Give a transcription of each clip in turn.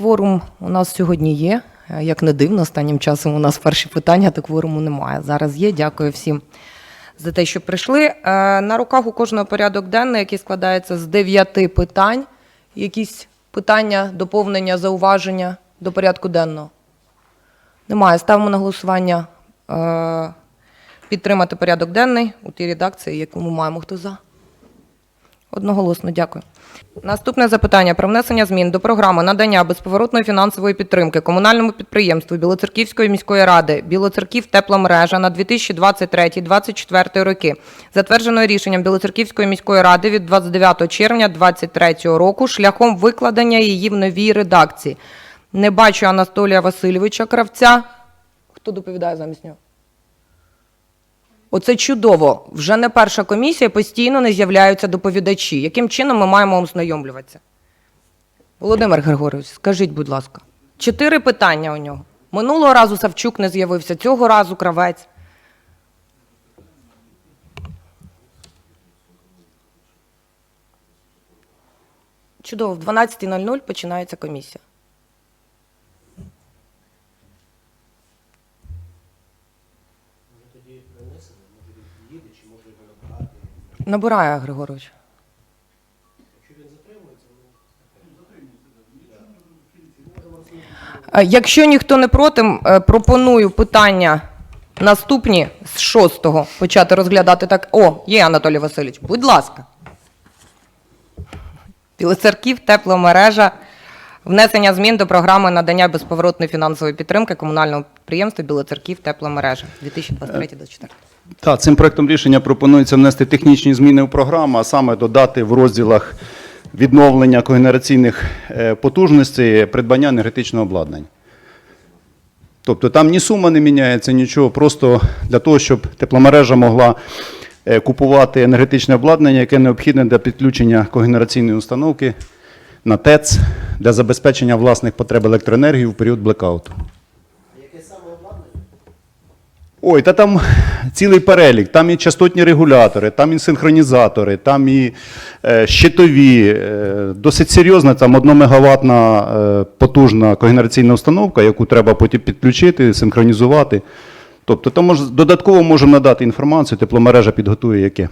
Кворум у нас сьогодні є. Е, Як не дивно, останнім часом у нас перші питання, то кворуму немає. Зараз є. Дякую всім за те, що прийшли. Е, На руках у кожного порядок денний, який складається з дев'яти питань. Якісь питання, доповнення, зауваження до порядку денного? Немає. Ставимо на голосування е, підтримати порядок денний у тій редакції, яку ми маємо. Хто за? Одноголосно, дякую. Наступне запитання про внесення змін до програми надання безповоротної фінансової підтримки комунальному підприємству Білоцерківської міської ради Білоцерків тепломережа на 2023-2024 роки, затвердженої рішенням Білоцерківської міської ради від 29 червня 2023 року шляхом викладення її в новій редакції. Не бачу Анатолія Васильовича Кравця. Хто доповідає замість нього? Оце чудово. Вже не перша комісія, постійно не з'являються доповідачі. Яким чином ми маємо ознайомлюватися? Володимир Григорович, скажіть, будь ласка, чотири питання у нього. Минулого разу Савчук не з'явився, цього разу кравець. Чудово, в 12.00 починається комісія. Набирає Григорович. Е, Якщо ніхто не проти, е, пропоную питання наступні з шостого почати розглядати так. О, є Анатолій Васильович, будь ласка. Білоцерків, тепломережа, внесення змін до програми надання безповоротної фінансової підтримки комунального підприємства Білоцерків, тепломережа 2023-2024. Так, цим проектом рішення пропонується внести технічні зміни в програму, а саме додати в розділах відновлення когенераційних е, потужностей придбання енергетичного обладнання. Тобто там ні сума не міняється, нічого, просто для того, щоб тепломережа могла е, купувати енергетичне обладнання, яке необхідне для підключення когенераційної установки на ТЕЦ для забезпечення власних потреб електроенергії в період блекауту. Ой, та там цілий перелік. Там і частотні регулятори, там і синхронізатори, там і е, щитові. Е, досить серйозна, там 1 мегаваттна е, потужна когенераційна установка, яку треба потім підключити, синхронізувати. Тобто там мож, додатково можемо надати інформацію, тепломережа підготує яке.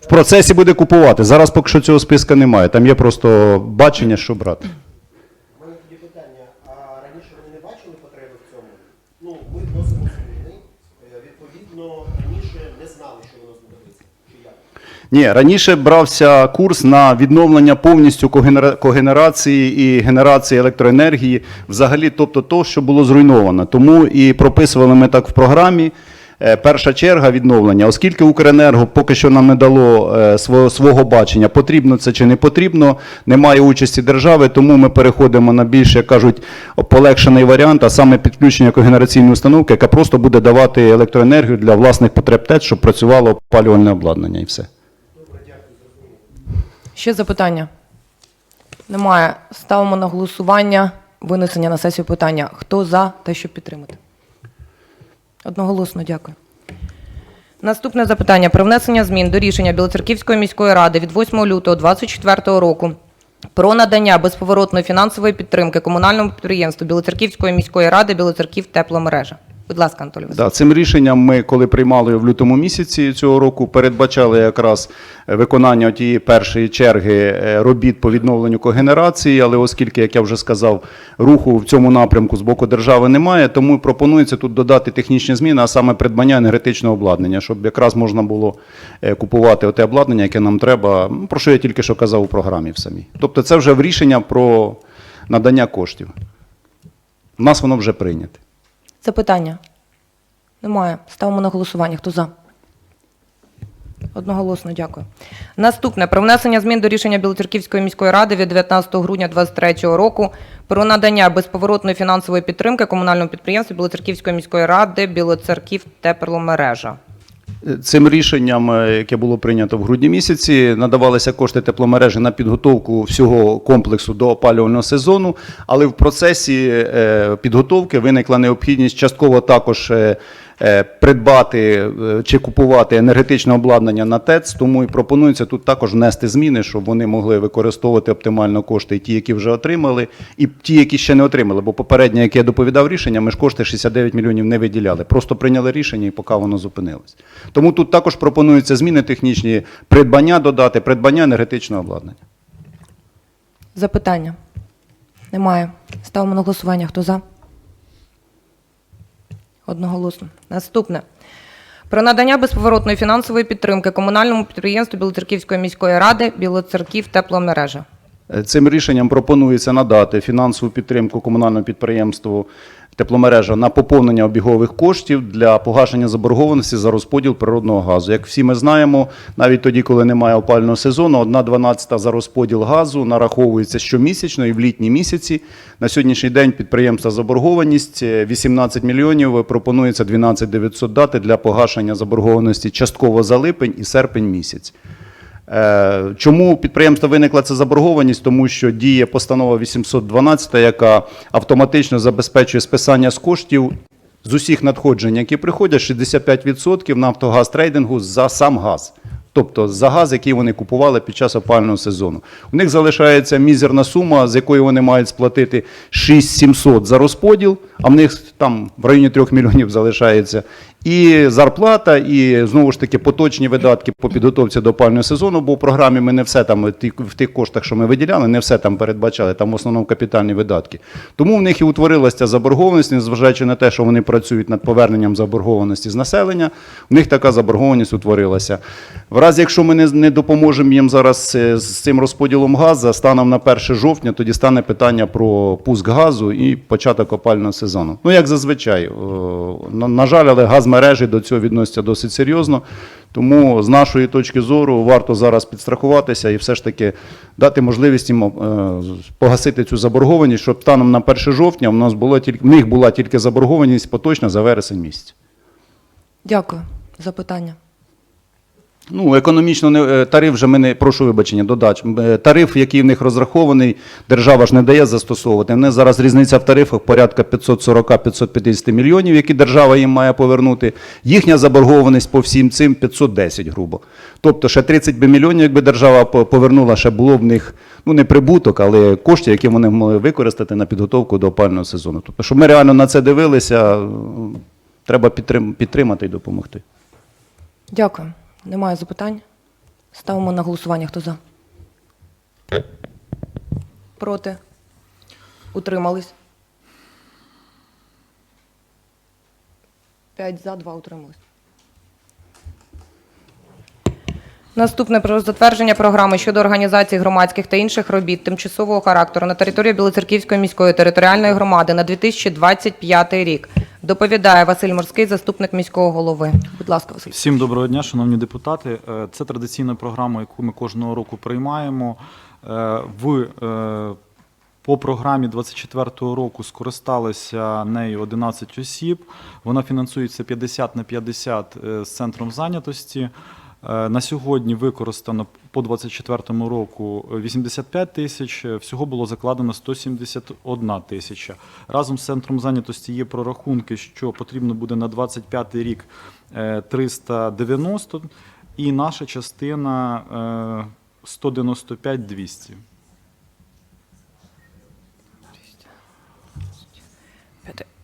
В процесі буде купувати. Зараз поки що цього списка немає. Там є просто бачення, що брати. У мене тоді питання, а раніше вони не бачили потреби в цьому? Ну, ми вносимо зміни, е, відповідно, раніше не знали, що воно знадобиться, чи як? Ні, раніше брався курс на відновлення повністю когенера- когенерації і генерації електроенергії, взагалі, тобто то, що було зруйновано. Тому і прописували ми так в програмі. е, Перша черга відновлення, оскільки Укренерго поки що нам не дало е, свого, свого бачення, потрібно це чи не потрібно, немає участі держави, тому ми переходимо на більш, як кажуть, полегшений варіант, а саме підключення когенераційної установки, яка просто буде давати електроенергію для власних потреб ТЕЦ, щоб працювало опалювальне обладнання і все. Ще запитання? Немає. Ставимо на голосування винесення на сесію питання. Хто за те, щоб підтримати? Одноголосно, дякую. Наступне запитання про внесення змін до рішення Білоцерківської міської ради від 8 лютого 2024 року про надання безповоротної фінансової підтримки комунальному підприємству Білоцерківської міської ради Білоцерків тепломережа. Будь ласка, Анатолій. Да, цим рішенням ми, коли приймали в лютому місяці цього року, передбачали якраз е, виконання тієї першої черги е, робіт по відновленню когенерації, але оскільки, як я вже сказав, руху в цьому напрямку з боку держави немає, тому пропонується тут додати технічні зміни, а саме придбання енергетичного обладнання, щоб якраз можна було е, купувати оте обладнання, яке нам треба, ну, про що я тільки що казав у програмі в самій. Тобто це вже рішення про надання коштів. У нас воно вже прийняте. Запитання? Немає. Ставимо на голосування. Хто за? Одноголосно, дякую. Наступне про внесення змін до рішення Білоцерківської міської ради від 19 грудня 2023 року про надання безповоротної фінансової підтримки комунальному підприємству Білоцерківської міської ради Білоцерків тепломережа. Цим рішенням, е, яке було прийнято в грудні місяці, надавалися кошти тепломережі на підготовку всього комплексу до опалювального сезону, але в процесі е, підготовки виникла необхідність частково також е, придбати е, чи купувати енергетичне обладнання на ТЕЦ, тому і пропонується тут також внести зміни, щоб вони могли використовувати оптимально кошти, і ті, які вже отримали, і ті, які ще не отримали. Бо попереднє, яке я доповідав рішення, ми ж кошти 69 мільйонів не виділяли. Просто прийняли рішення і поки воно зупинилось. Тому тут також пропонуються зміни технічні, придбання додати, придбання енергетичного обладнання. Запитання? Немає. Ставимо на голосування. Хто за? Одноголосно. Наступне. Про надання безповоротної фінансової підтримки комунальному підприємству Білоцерківської міської ради Білоцерків тепломережа. Цим рішенням пропонується надати фінансову підтримку комунальному підприємству тепломережа на поповнення обігових коштів для погашення заборгованості за розподіл природного газу. Як всі ми знаємо, навіть тоді, коли немає опального сезону, 1,12 за розподіл газу нараховується щомісячно і в літні місяці. На сьогоднішній день підприємства заборгованість е, 18 мільйонів. Пропонується 12 900 дати для погашення заборгованості частково за липень і серпень місяць. Е, Чому у підприємства виникла ця заборгованість? Тому що діє постанова 812, яка автоматично забезпечує списання з коштів з усіх надходжень, які приходять, 65% Нафтогаз трейдингу за сам газ. Тобто за газ, який вони купували під час опального сезону. У них залишається мізерна сума, з якої вони мають сплатити 6700 за розподіл, а в них там в районі 3 мільйонів залишається. І зарплата, і знову ж таки поточні видатки по підготовці до опального сезону, бо в програмі ми не все там в тих коштах, що ми виділяли, не все там передбачали, там в основному капітальні видатки. Тому в них і утворилася заборгованість, незважаючи на те, що вони працюють над поверненням заборгованості з населення, в них така заборгованість утворилася. В разі, якщо ми не, допоможемо їм зараз е, з цим розподілом газу, станом на 1 жовтня, тоді стане питання про пуск газу і початок опального сезону. Ну, як зазвичай, на, на жаль, але газмережі до цього відносяться досить серйозно. Тому з нашої точки зору варто зараз підстрахуватися і все ж таки дати можливість їм е, погасити цю заборгованість, щоб станом на 1 жовтня в нас було тільки в них була тільки заборгованість поточна за вересень місяць. Дякую. Запитання. Ну, економічно не е, тариф вже ми не прошу вибачення, додач. Е, Тариф, який в них розрахований, держава ж не дає застосовувати. В них зараз різниця в тарифах порядка 540-550 мільйонів, які держава їм має повернути. Їхня заборгованість по всім цим 510, грубо. Тобто ще 30 би мільйонів, якби держава повернула, ще було в них ну не прибуток, але кошти, які вони могли використати на підготовку до опального сезону. Тобто, щоб ми реально на це дивилися, треба підтрим- підтримати і допомогти. Дякую. Немає запитань. Ставимо на голосування. Хто за? Проти? Утримались? П'ять за, два утримались. Наступне про затвердження програми щодо організації громадських та інших робіт тимчасового характеру на території Білоцерківської міської територіальної громади на 2025 рік. Доповідає Василь Морський, заступник міського голови. Будь ласка, Василь. Всім доброго дня, шановні депутати. Е, Це традиційна програма, яку ми кожного року приймаємо. Е, В е, по програмі 24-го року скористалися нею 11 осіб. Вона фінансується 50 на 50 е, з центром зайнятості. Е, На сьогодні використано по 24 року 85 тисяч. е, Всього було закладено 171 тисяча. Разом з центром зайнятості є прорахунки, що потрібно буде на 25 рік е, 390 і наша частина е, 195 200.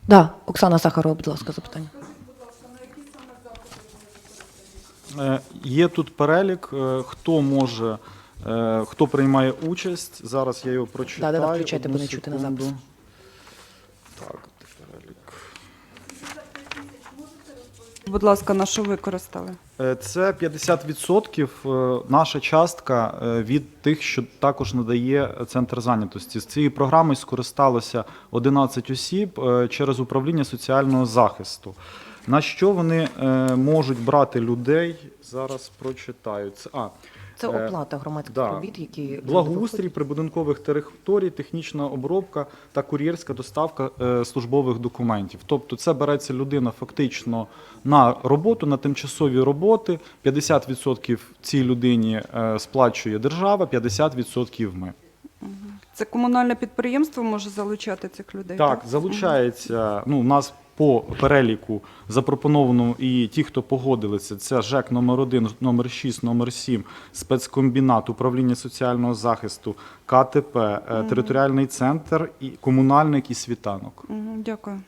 Да, Оксана Сахарова, будь ласка, запитання. Е, Є тут перелік, е, хто може, е, хто приймає участь. Зараз я його прочитаю. Да-да-да, включайте, Одну бо не чути на секунду. запис. Так, перелік. Будь ласка, на що використали? Е, Це 50% е, наша частка е, від тих, що також надає центр зайнятості. З цієї програми скористалося 11 осіб е, через управління соціального захисту. На що вони е, можуть брати людей? Зараз прочитаю. Це, а, Це Е, оплата громадських да. робіт, які Благоустрій прибудинкових територій, технічна обробка та кур'єрська доставка е, службових документів. Тобто це береться людина фактично на роботу, на тимчасові роботи. 50% цій людині е, сплачує держава, 50% ми. Це комунальне підприємство може залучати цих людей? Так, залучається. Ну, у нас по переліку запропонованому і ті, хто погодилися, це ЖЕК номер 1 номер 6 номер 7 спецкомбінат, управління соціального захисту, КТП, е, територіальний центр, і комунальник і світанок. Мгм, Дякую.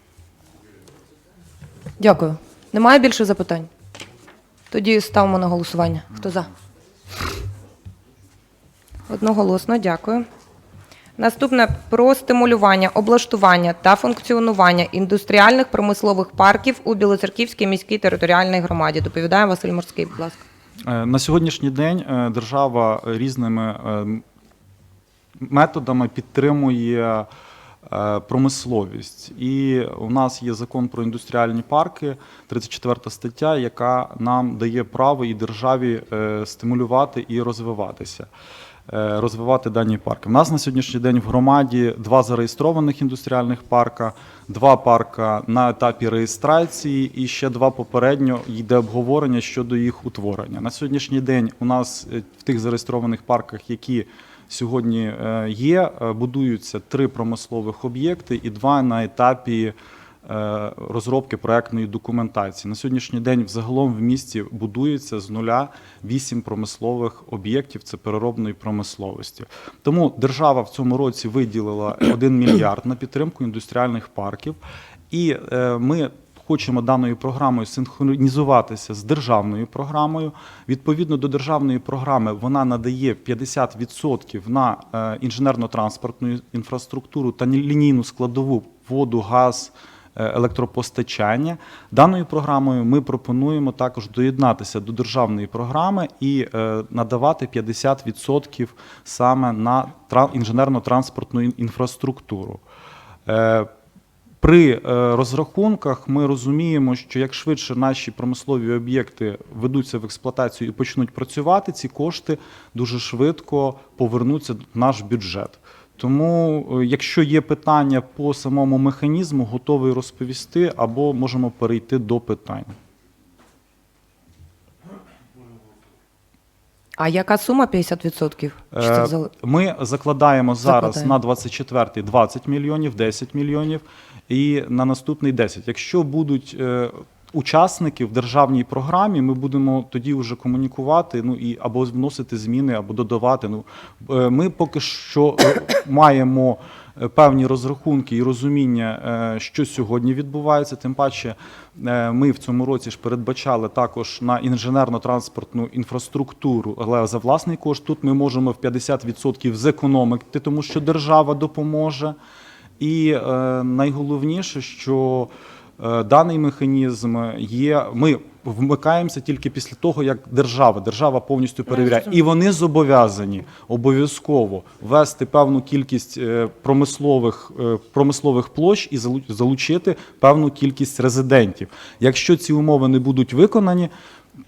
Дякую. Немає більше запитань? Тоді ставимо на голосування. Хто за? Одноголосно, дякую. Наступне про стимулювання, облаштування та функціонування індустріальних промислових парків у Білоцерківській міській територіальній громаді. Доповідає Василь Морський, будь ласка. Е, На сьогоднішній день е, держава різними е, методами підтримує промисловість. І у нас є закон про індустріальні парки, 34 стаття, яка нам дає право і державі стимулювати і розвиватися. Е, Розвивати дані парки. У нас на сьогоднішній день в громаді два зареєстрованих індустріальних парка, два парка на етапі реєстрації, і ще два попередньо йде обговорення щодо їх утворення. На сьогоднішній день у нас е, в тих зареєстрованих парках, які сьогодні е, є, будуються три промислових об'єкти і два на етапі розробки проектної документації. На сьогоднішній день взагалом в місті будується з нуля вісім промислових об'єктів це переробної промисловості. Тому держава в цьому році виділила 1 мільярд на підтримку індустріальних парків, і е, ми. Хочемо даною програмою синхронізуватися з державною програмою. Відповідно до державної програми, вона надає 50% на е, інженерно-транспортну інфраструктуру та лінійну складову воду, газ, е, електропостачання. Даною програмою ми пропонуємо також доєднатися до державної програми і е, надавати 50% саме на тра- інженерно-транспортну інфраструктуру. Е, При е, розрахунках ми розуміємо, що як швидше наші промислові об'єкти ведуться в експлуатацію і почнуть працювати, ці кошти дуже швидко повернуться в наш бюджет. Тому, е, якщо є питання по самому механізму, готовий розповісти або можемо перейти до питань. А яка сума 50%? Чи це Е. Ми закладаємо зараз Закладаємо. на 24-й 20 мільйонів, 10 мільйонів і на наступний 10. Якщо будуть е, учасники в державній програмі, ми будемо тоді вже комунікувати, ну і або вносити зміни, або додавати. Ну е, ми поки що е, маємо е, певні розрахунки і розуміння, що сьогодні відбувається. Тим паче, ми в цьому році ж передбачали також на інженерно-транспортну інфраструктуру, але за власний кошт тут ми можемо в 50% зекономити, тому що держава допоможе. І найголовніше, що даний механізм є. Ми вмикаємося тільки після того, як держава, держава повністю перевіряє, і вони зобов'язані обов'язково ввести певну кількість е, промислових е, промислових площ і залу- залучити певну кількість резидентів. Якщо ці умови не будуть виконані,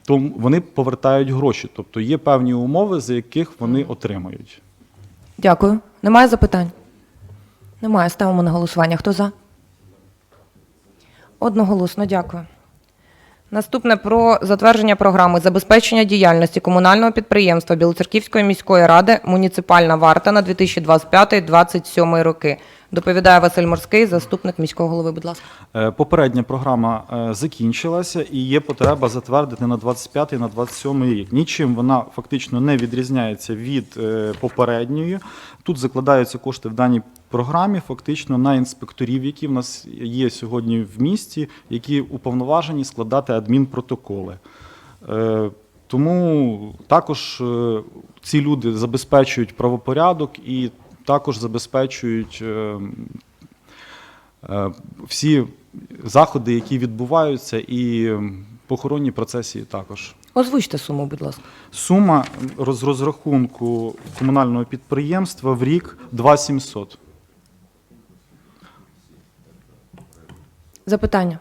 то вони повертають гроші. Тобто є певні умови, за яких вони отримають. Дякую. Немає запитань? Немає. Ставимо на голосування. Хто за? Одноголосно, дякую. Наступне про затвердження програми забезпечення діяльності комунального підприємства Білоцерківської міської ради муніципальна варта на 2025-2027 роки. Доповідає Василь Морський, заступник міського голови. Будь ласка. Е, Попередня програма е, закінчилася і є потреба затвердити на 25 і на 27 рік. Нічим вона фактично не відрізняється від е, попередньої. Тут закладаються кошти в даній програмі фактично на інспекторів, які в нас є сьогодні в місті, які уповноважені складати адмінпротоколи. Е, Тому також е, ці люди забезпечують правопорядок і також забезпечують е, всі заходи, які відбуваються, і похоронні процесії також. Озвучте суму, будь ласка. Сума роз розрахунку комунального підприємства в рік 2700. Запитання.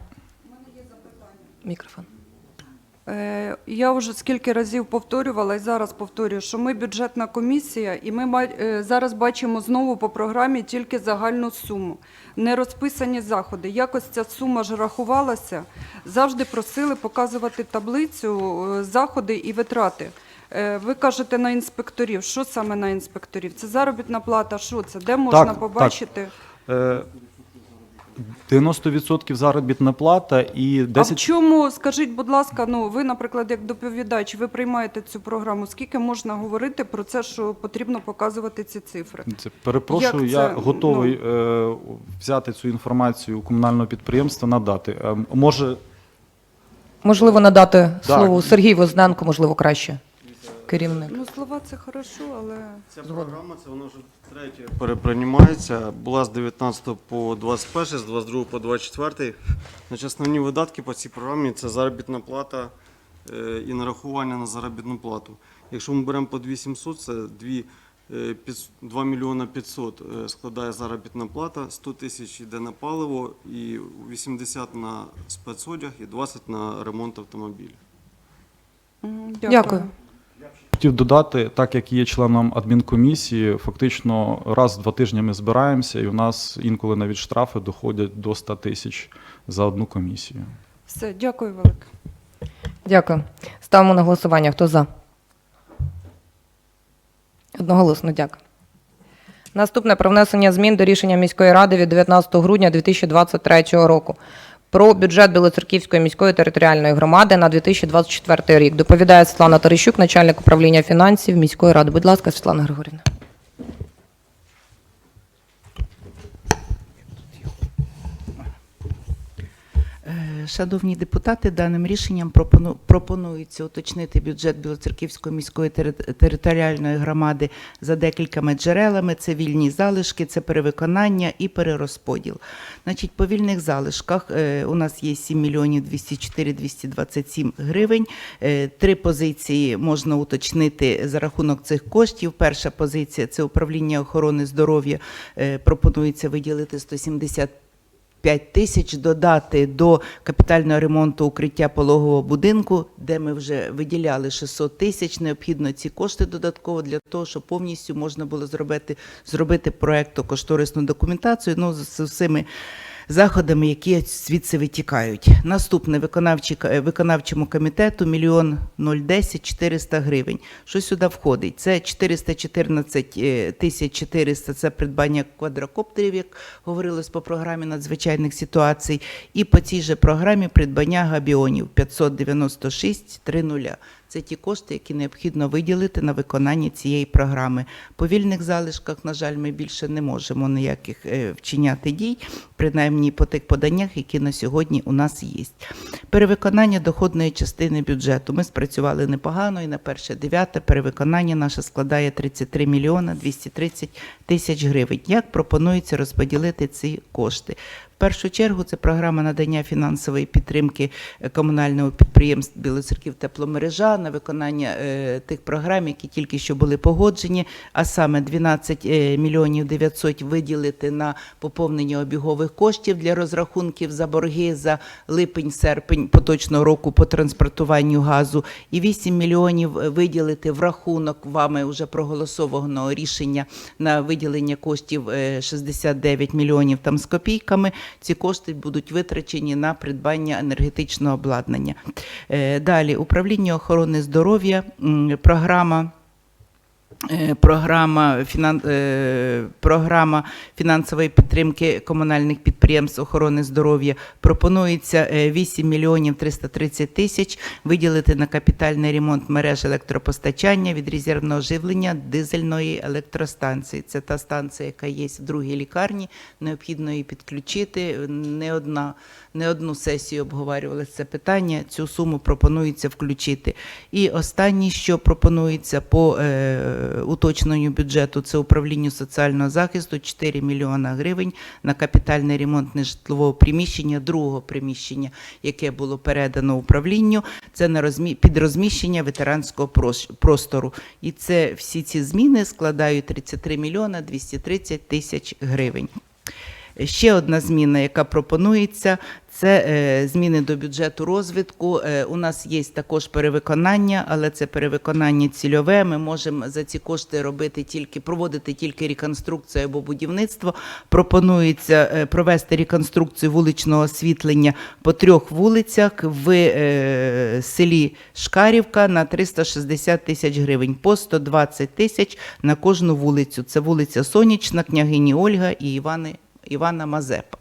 Мікрофон. Е, Я вже скільки разів повторювала і зараз повторюю, що ми бюджетна комісія, і ми е, зараз бачимо знову по програмі тільки загальну суму, не розписані заходи. Якось ця сума ж рахувалася. Завжди просили показувати таблицю, е, заходи і витрати. Ви кажете на інспекторів. Що саме на інспекторів? Це заробітна плата? Що це? Де можна так. побачити? Е, 90% заробітна плата і А в чому, скажіть, будь ласка, ну ви, наприклад, як доповідач, ви приймаєте цю програму. Скільки можна говорити про це, що потрібно показувати ці цифри? Це, перепрошую, Як я це, готовий е, взяти цю інформацію у комунального підприємства, надати. Е, може, Можливо, надати Так. слово Сергій Возненко, можливо, краще. Керівник. Ну, слова це хорошо, але Ця програма, це вона вже втретє переприймається. Була з 19 по 21, з 22 по 24. Значить, основні видатки по цій програмі це заробітна плата е, і нарахування на заробітну плату. Якщо ми беремо по 2700, це 2, е, 500 2 мільйона 500 е, складає заробітна плата, 100 тисяч йде на паливо, і 80 на спецодяг і 20 на ремонт автомобіля. м, Дякую. Хотів додати, так як є членом адмінкомісії, фактично раз в два тижні ми збираємося, і у нас інколи навіть штрафи доходять до 100 тисяч за одну комісію. Все, дякую велике. Дякую. Ставимо на голосування. Хто за? Одноголосно, дякую. Наступне про внесення змін до рішення міської ради від 19 грудня 2023 року про бюджет Білоцерківської міської територіальної громади на 2024 рік. Доповідає Світлана Тарищук, начальник управління фінансів міської ради. Будь ласка, Світлана Григорівна. Шановні депутати, даним рішенням пропонується уточнити бюджет Білоцерківської міської територіальної громади за декількома джерелами. Це вільні залишки, це перевиконання і перерозподіл. Значить, по вільних залишках е, у нас є 7 мільйонів 204 227 гривень. Е, Три позиції можна уточнити за рахунок цих коштів. Перша позиція це управління охорони здоров'я. Е, Пропонується виділити 170 5 тисяч додати до капітального ремонту укриття пологового будинку, де ми вже виділяли 600 тисяч. Необхідно ці кошти додатково для того, щоб повністю можна було зробити, зробити проекту кошторисну документацію. Ну, з всіми заходами, які звідси витікають. Наступне е, виконавчому комітету мільйон 010 400 гривень. Що сюди входить? Це 414 е, тисяч 400 – це придбання квадрокоптерів, як говорилось по програмі надзвичайних ситуацій. І по цій же програмі придбання габіонів 596 300. Це ті кошти, які необхідно виділити на виконання цієї програми. По вільних залишках, на жаль, ми більше не можемо ніяких е, вчиняти дій, принаймні по тих поданнях, які на сьогодні у нас є. Перевиконання доходної частини бюджету. Ми спрацювали непогано і на перше дев'яте перевиконання наше складає 33 мільйона 230 тисяч гривень. Як пропонується розподілити ці кошти? Першу чергу це програма надання фінансової підтримки е, комунального підприємства Білоцерків тепломережа на виконання е, тих програм, які тільки що були погоджені, а саме 12 е, мільйонів 900 виділити на поповнення обігових коштів для розрахунків за борги за липень-серпень поточного року по транспортуванню газу, і 8 мільйонів виділити в рахунок вами вже проголосованого рішення на виділення коштів е, 69 мільйонів там з копійками. Ці кошти будуть витрачені на придбання енергетичного обладнання. Е, Далі управління охорони здоров'я, програма. Е, Програма, фінан... е, програма фінансової підтримки комунальних підприємств охорони здоров'я пропонується е, 8 мільйонів 330 тисяч виділити на капітальний ремонт мереж електропостачання від резервного живлення дизельної електростанції. Це та станція, яка є в другій лікарні. Необхідно її підключити. Не одна не одну сесію обговорювалося це питання. Цю суму пропонується включити. І останнє, що пропонується по е, уточненню бюджету, це управлінню соціального захисту 4 мільйона гривень на капітальний ремонт нежитлового приміщення, другого приміщення, яке було передано управлінню. Це на розмі... під розміщення ветеранського прос- простору. І це всі ці зміни складають 33 мільйона 230 тисяч гривень. Ще одна зміна, яка пропонується, це е, зміни до бюджету розвитку. Е, у нас є також перевиконання, але це перевиконання цільове. Ми можемо за ці кошти робити тільки проводити тільки реконструкцію або будівництво. Пропонується е, провести реконструкцію вуличного освітлення по трьох вулицях в селі Шкарівка на 360 тисяч гривень, по 120 тисяч на кожну вулицю. Це вулиця Сонячна, княгині Ольга і Івани Івана Мазепа.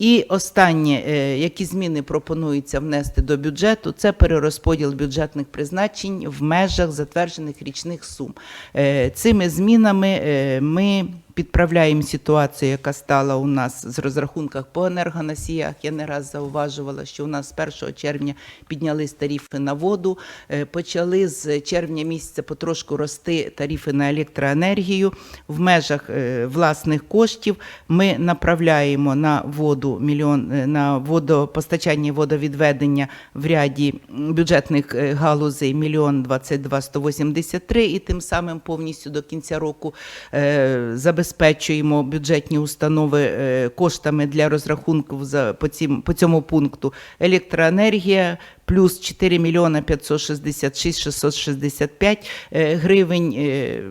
І останнє, е, які зміни пропонується внести до бюджету, це перерозподіл бюджетних призначень в межах затверджених річних сум. Е, Цими змінами е, ми підправляємо ситуацію, яка стала у нас з розрахунках по енергоносіях. Я не раз зауважувала, що у нас з 1 червня піднялись тарифи на воду, е, почали з червня місяця потрошку рости тарифи на електроенергію. В межах е, власних коштів ми направляємо на воду мільйон е, на водопостачання водовідведення в ряді бюджетних галузей мільйон 22 183 і тим самим повністю до кінця року е, забезпечуємо бюджетні установи е, коштами для розрахунків за по, цім, по цьому пункту. Електроенергія плюс 4 мільйона 566 665 е, гривень. е,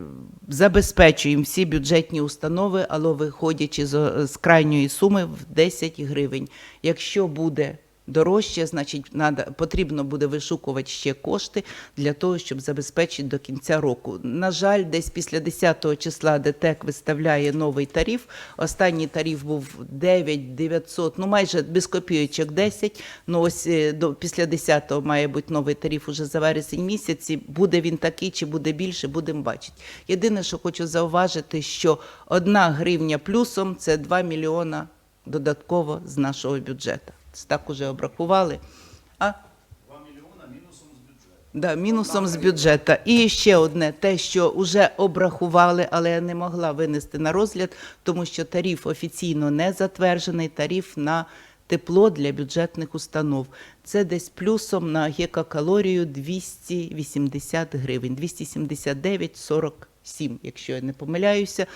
Забезпечуємо всі бюджетні установи, але виходячи з крайньої суми в 10 гривень. Якщо буде дорожче, значить надо, потрібно буде вишукувати ще кошти для того, щоб забезпечити до кінця року. На жаль, десь після 10 числа ДТЕК виставляє новий тариф. Останній тариф був 9 900, ну майже без копійочок 10. Ну ось е, до після 10-го має бути новий тариф уже за вересень місяці. Буде він такий чи буде більше, будемо бачити. Єдине, що хочу зауважити, що одна гривня плюсом це 2 мільйона додатково з нашого бюджету. Так уже обрахували. А? 2 мільйона мінусом з бюджету. Да, мінусом з бюджету. І ще одне, те, що вже обрахували, але я не могла винести на розгляд, тому що тариф офіційно не затверджений, тариф на тепло для бюджетних установ. Це десь плюсом на гекакалорію 280 гривень, 279,47, якщо я не помиляюся.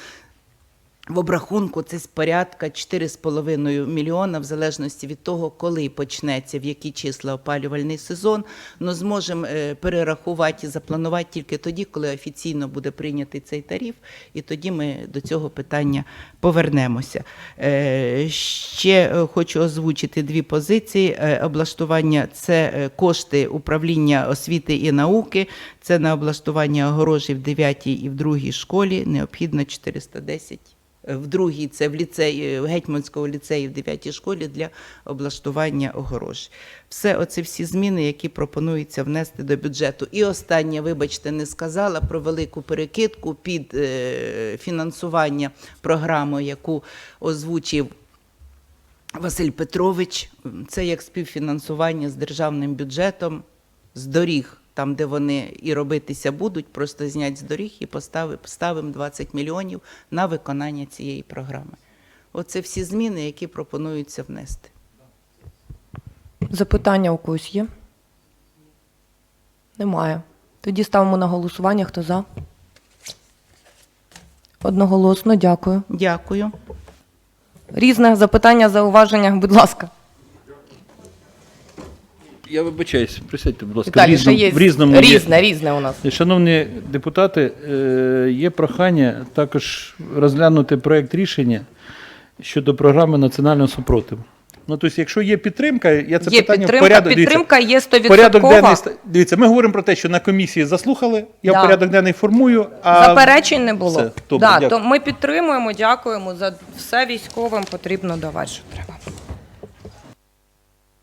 В обрахунку це порядка 4,5 мільйона, в залежності від того, коли почнеться, в які числа опалювальний сезон. Ну, зможемо е, перерахувати і запланувати тільки тоді, коли офіційно буде прийнятий цей тариф, і тоді ми до цього питання повернемося. Е, Ще е, хочу озвучити дві позиції. Облаштування це кошти управління освіти і науки. Це на облаштування огорожі в 9 і в 2 школі необхідно 410 в другій це в ліцеї в гетьманського ліцеї в 9 школі для облаштування огорож. Все оце всі зміни, які пропонується внести до бюджету. І останнє, вибачте, не сказала про велику перекидку під е, фінансування програми, яку озвучив. Василь Петрович, це як співфінансування з державним бюджетом з доріг, там, де вони і робитися будуть, просто знять з доріг і постави- поставимо 20 мільйонів на виконання цієї програми. Оце всі зміни, які пропонуються внести. Запитання у когось є? Немає. Тоді ставимо на голосування. Хто за? Одноголосно, дякую. Дякую. Різне запитання, зауваження, будь ласка. Я вибачаюсь, присядьте, будь ласка. в, Віталій, ще різному, є в різному є- різне, різне у нас. Шановні депутати, е, є прохання також розглянути проєкт рішення щодо програми національного супротиву. Ну, тобто, якщо є підтримка, я це Є питання підтримка, в порядок. дивіться, підтримка є порядок денний. 100%. ста- Дивіться, ми говоримо про те, що на комісії заслухали, я Да. в порядок денний формую. А Заперечень не було. Все, добре, да, дякую. то ми підтримуємо, дякуємо за все військовим потрібно давати, що треба.